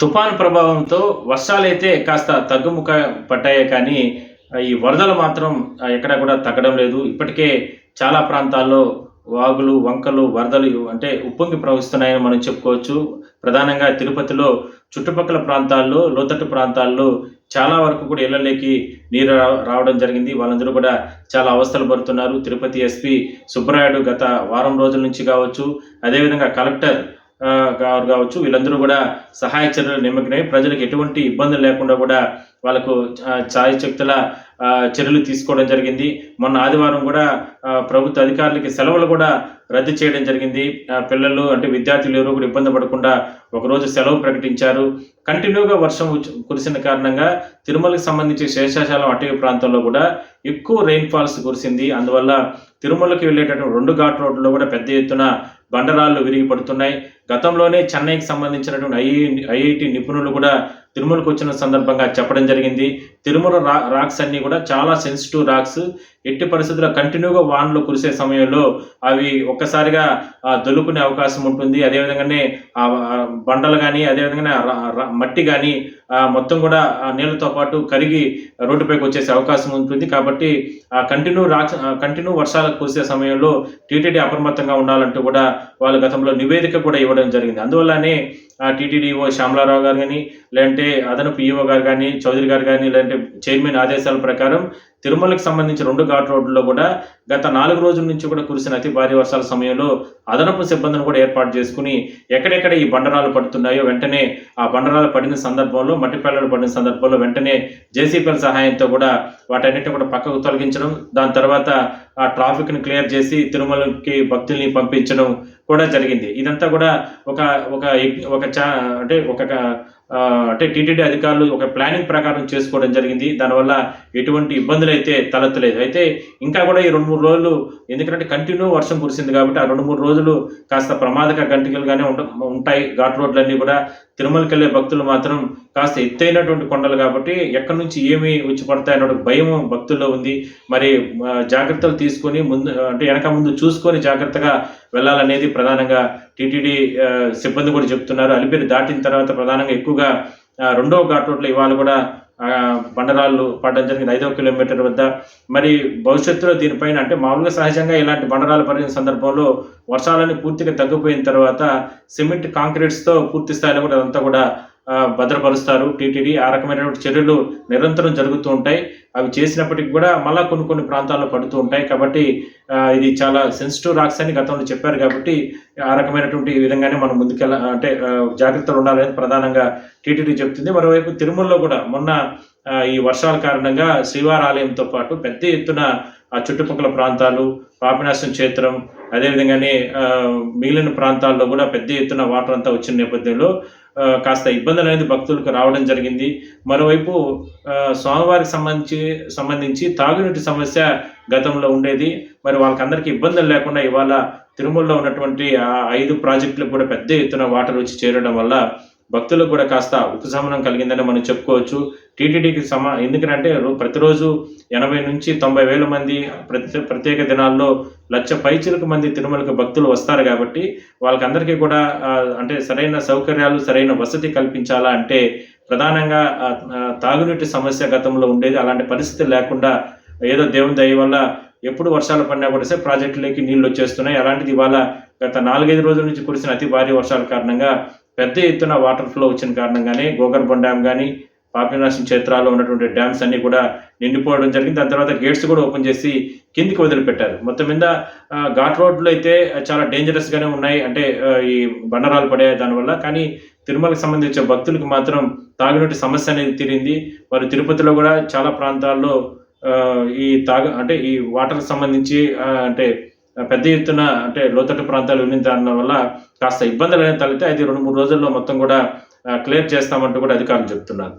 తుఫాను ప్రభావంతో వర్షాలైతే కాస్త తగ్గుముఖ పట్టాయే కానీ ఈ వరదలు మాత్రం ఎక్కడ ఎక్కడా కూడా తగ్గడం లేదు. ఇప్పటికే చాలా ప్రాంతాల్లో వాగులు వంకలు వరదలు అంటే ఉప్పొంగి ప్రవహిస్తున్నాయని మనం చెప్పుకోవచ్చు. ప్రధానంగా తిరుపతిలో చుట్టుపక్కల ప్రాంతాల్లో లోతట్టు ప్రాంతాల్లో చాలా వరకు కూడా ఇళ్ళలోకి నీరు రా- రావడం జరిగింది. వాళ్ళందరూ కూడా చాలా అవస్థలు పడుతున్నారు. తిరుపతి ఎస్పీ సుబ్బరాయుడు గత వారం రోజుల నుంచి కావచ్చు. అదేవిధంగా కలెక్టర్ గారు కావచ్చు. వీళ్ళందరూ కూడా సహాయ చర్యలు నిమగ్నమై ప్రజలకు ఎటువంటి ఇబ్బందులు లేకుండా కూడా వాళ్ళకు ఛాయ శక్తుల చర్యలు తీసుకోవడం జరిగింది. మొన్న ఆదివారం కూడా ప్రభుత్వ అధికారులకి సెలవులు కూడా రద్దు చేయడం జరిగింది. పిల్లలు అంటే విద్యార్థులు ఎవరు కూడా ఇబ్బంది పడకుండా ఒకరోజు సెలవు ప్రకటించారు. కంటిన్యూగా వర్షం కురిసిన కారణంగా తిరుమలకి సంబంధించి శేషాచలం అటవీ ప్రాంతంలో కూడా ఎక్కువ రెయిన్ ఫాల్స్ కురిసింది. అందువల్ల తిరుమలకి వెళ్ళేటటువంటి రెండు ఘాట్ రోడ్లలో కూడా పెద్ద ఎత్తున బండరాళ్ళు విరిగి పడుతున్నాయి గతంలోనే చెన్నైకి సంబంధించినటువంటి ఐఐ ఐఐటి నిపుణులు కూడా తిరుమలకు వచ్చిన సందర్భంగా చెప్పడం జరిగింది. తిరుమల రా రాక్స్ అన్నీ కూడా చాలా సెన్సిటివ్ రాక్స్. ఎట్టి పరిస్థితుల్లో కంటిన్యూగా వానలు కురిసే సమయంలో అవి ఒక్కసారిగా దొలుకునే అవకాశం ఉంటుంది. అదేవిధంగానే ఆ బండలు కానీ అదేవిధంగానే మట్టి కానీ మొత్తం కూడా నీళ్ళతో పాటు కరిగి రోడ్డుపైకి వచ్చేసే అవకాశం ఉంటుంది. కాబట్టి ఆ కంటిన్యూ రాక్ష కంటిన్యూ వర్షాలు కురిసే సమయంలో టీటీడీ అప్రమత్తంగా ఉండాలంటూ కూడా వాళ్ళు గతంలో నివేదిక కూడా ఇవ్వడం జరిగింది. అందువల్లనే టీటీడీఓ శ్యామలారావు గారు కానీ లేదంటే అదనపు ఈఓ గారు కానీ చౌదరి గారు కానీ లేదంటే చైర్మన్ ఆదేశాల ప్రకారం తిరుమలకి సంబంధించి రెండు ఘాట్ రోడ్లలో కూడా గత నాలుగు రోజుల నుంచి కూడా కురిసిన అతి భారీ వర్షాల సమయంలో అదనపు సిబ్బందిని కూడా ఏర్పాటు చేసుకుని ఎక్కడెక్కడ ఈ బండరాలు పడుతున్నాయో వెంటనే ఆ బండరాలు పడిన సందర్భంలో మట్టి పిల్లలు పడిన సందర్భంలో వెంటనే జేసీపీల సహాయంతో కూడా వాటన్నిటిని కూడా పక్కకు తొలగించడం దాని తర్వాత ఆ ట్రాఫిక్ని క్లియర్ చేసి తిరుమలకి భక్తుల్ని పంపించడం కూడా జరిగింది. ఇదంతా కూడా ఒక ఒక ఒక చా అంటే ఒక అంటే టీటీడీ అధికారులు ఒక ప్లానింగ్ ప్రకారం చేసుకోవడం జరిగింది. దానివల్ల ఎటువంటి ఇబ్బందులు అయితే తలెత్తలేదు. అయితే ఇంకా కూడా ఈ రెండు మూడు రోజులు ఎందుకంటే కంటిన్యూ వర్షం కురిసింది కాబట్టి ఆ రెండు మూడు రోజులు కాస్త ప్రమాదక గంటికలుగానే ఉండ ఉంటాయి. ఘాట్ రోడ్లన్నీ కూడా తిరుమలకి వెళ్ళే భక్తులు మాత్రం కాస్త ఎత్తైనటువంటి కొండలు కాబట్టి ఎక్కడి నుంచి ఏమి వచ్చి పడతాయన్న భయం భక్తుల్లో ఉంది. మరి జాగ్రత్తలు తీసుకొని ముందు అంటే వెనక ముందు చూసుకొని జాగ్రత్తగా వెళ్ళాలనేది ప్రధానంగా టీటీడీ సిబ్బంది కూడా చెప్తున్నారు. అలిపిరి దాటిన తర్వాత ప్రధానంగా ఎక్కువగా రెండవ ఘాట్ రోడ్లో ఇవాళ కూడా బండరాళ్ళు పడడం జరిగింది. ఐదవ కిలోమీటర్ వద్ద. మరి భవిష్యత్తులో దీనిపైన అంటే మామూలుగా సహజంగా ఇలాంటి బండరాలు పడిన సందర్భంలో వర్షాలన్నీ పూర్తిగా తగ్గిపోయిన తర్వాత సిమెంట్ కాంక్రీట్స్తో పూర్తి స్థాయిలో కూడా అదంతా కూడా భద్రపరుస్తారు. టీటీడీ ఆ రకమైనటువంటి చర్యలు నిరంతరం జరుగుతూ ఉంటాయి. అవి చేసినప్పటికీ కూడా మళ్ళా కొన్ని కొన్ని ప్రాంతాల్లో పడుతూ ఉంటాయి. కాబట్టి ఇది చాలా సెన్సిటివ్ రాక్స్ అని గతంలో చెప్పారు కాబట్టి ఆ రకమైనటువంటి విధంగానే మనం ముందుకెళ్ళ అంటే జాగ్రత్తలు ఉండాలని ప్రధానంగా టీటీడీ చెప్తుంది. మరోవైపు తిరుమలలో కూడా మొన్న ఈ వర్షాల కారణంగా శ్రీవారి ఆలయంతో పాటు పెద్ద ఎత్తున ఆ చుట్టుపక్కల ప్రాంతాలు పాపినాశం క్షేత్రం అదేవిధంగానే మిగిలిన ప్రాంతాల్లో కూడా పెద్ద ఎత్తున వాటర్ అంతా వచ్చిన నేపథ్యంలో కాస్త ఇబ్బందులు అనేది భక్తులకు రావడం జరిగింది. మరోవైపు స్వామివారికి సంబంధించి సంబంధించి తాగునీటి సమస్య గతంలో ఉండేది. మరి వాళ్ళకందరికీ ఇబ్బందులు లేకుండా ఇవాళ తిరుమలలో ఉన్నటువంటి ఆ ఐదు ప్రాజెక్టులకు కూడా పెద్ద ఎత్తున వాటర్ వచ్చి చేరడం వల్ల భక్తులకు కూడా కాస్త ఉపశమనం కలిగిందని మనం చెప్పుకోవచ్చు. టీటీడీకి సమా ఎందుకంటే ప్రతిరోజు ఎనభై నుంచి తొంభై వేల మంది ప్రతి ప్రత్యేక దినాల్లో లక్ష పైచులకు మంది తిరుమలకు భక్తులు వస్తారు కాబట్టి వాళ్ళకందరికీ కూడా అంటే సరైన సౌకర్యాలు సరైన వసతి కల్పించాలా అంటే ప్రధానంగా తాగునీటి సమస్య గతంలో ఉండేది. అలాంటి పరిస్థితి లేకుండా ఏదో దేవుని దయ వల్ల ఎప్పుడు వర్షాలు పడినా కూడా సరే ప్రాజెక్టులకి నీళ్ళు వచ్చేస్తున్నాయి. అలాంటిది ఇవాళ గత నాలుగైదు రోజుల నుంచి కురిసిన అతి భారీ వర్షాల కారణంగా పెద్ద ఎత్తున వాటర్ ఫ్లో వచ్చిన కారణంగానే గోకర్బన్ డ్యామ్ కానీ పాపినాశం క్షేత్రాల్లో ఉన్నటువంటి డ్యామ్స్ అన్నీ కూడా నిండిపోవడం జరిగింది. దాని తర్వాత గేట్స్ కూడా ఓపెన్ చేసి కిందికి వదిలిపెట్టారు. మొత్తం మీద ఘాట్ రోడ్లు అయితే చాలా డేంజరస్గానే ఉన్నాయి. అంటే ఈ బండరాలు పడే దానివల్ల. కానీ తిరుమలకు సంబంధించిన భక్తులకు మాత్రం తాగినట్టు సమస్య అనేది తీరింది. మరి తిరుపతిలో కూడా చాలా ప్రాంతాల్లో ఈ తాగు అంటే ఈ వాటర్కి సంబంధించి అంటే పెద్ద ఎత్తున అంటే లోతట్టు ప్రాంతాలు ఉన్న వల్ల కాస్త ఇబ్బందులు అనేది తగ్గితే అది రెండు మూడు రోజుల్లో మొత్తం కూడా క్లియర్ చేస్తామంటూ కూడా అధికారులు చెప్తున్నారు.